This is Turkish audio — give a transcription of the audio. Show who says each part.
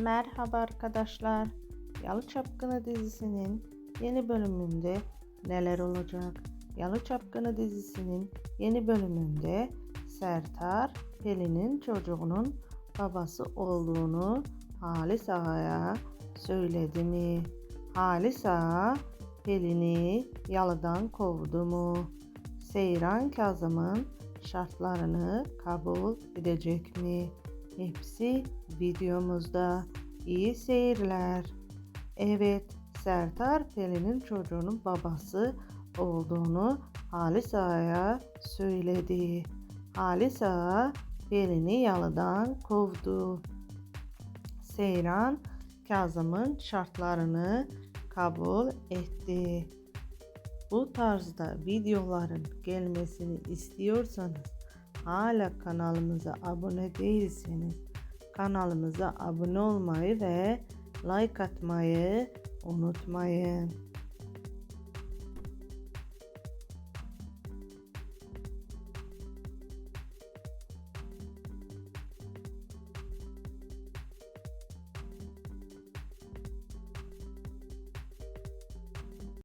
Speaker 1: Merhaba arkadaşlar. Yalı Çapkını dizisinin yeni bölümünde neler olacak? Yalı Çapkını dizisinin yeni bölümünde Sertar Pelin'in çocuğunun babası olduğunu Halis Ağa'ya söyledi mi? Halis Ağa Pelin'i yalıdan kovdu mu? Seyran Kazım'ın şartlarını kabul edecek mi? Hepsi videomuzda. İyi seyirler. Evet, Sertar Pelin'in çocuğunun babası olduğunu Halis Ağa'ya söyledi. Halis Ağa Pelin'i yalıdan kovdu. Seyran Kazım'ın şartlarını kabul etti. Bu tarzda videoların gelmesini istiyorsanız hala kanalımıza abone değilseniz kanalımıza abone olmayı ve like atmayı unutmayın.